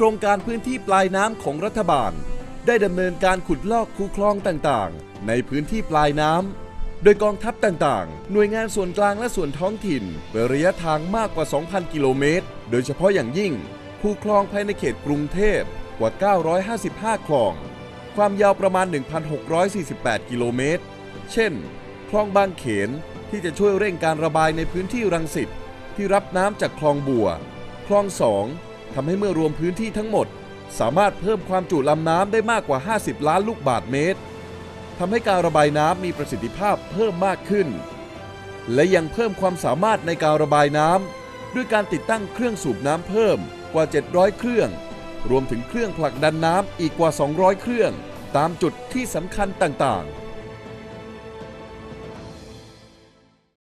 โครงการพื้นที่ปลายน้ำของรัฐบาล ได้ดำเนินการขุดลอกคูคลองต่างๆ ในพื้นที่ปลายน้ำ โดยกองทัพต่างๆ หน่วยงานส่วนกลางและส่วนท้องถิ่นเป็นระยะทางมากกว่า 2,000 กิโลเมตร โดยเฉพาะอย่างยิ่ง คูคลองภายในเขตกรุงเทพกว่า 955 คลอง ความยาวประมาณ 1,648 กิโลเมตร เช่น คลองบางเขนที่จะช่วยเร่งการระบายในพื้นที่รังสิตที่รับน้ำจากคลองบัว คลองสอง ทำให้เมื่อรวมพื้นที่ทั้งหมด สามารถเพิ่มความจุลำน้ำได้มากกว่า 50 ล้านลูกบาทเมตรทำให้การระบายน้ำมีประสิทธิภาพเพิ่มมากขึ้น และยังเพิ่มความสามารถในการระบายน้ำด้วยการติดตั้งเครื่องสูบน้ำเพิ่มกว่า 700 เครื่อง รวมถึงเครื่องผลักดันน้ำอีกกว่า 200 เครื่อง ตามจุดที่สำคัญต่างๆ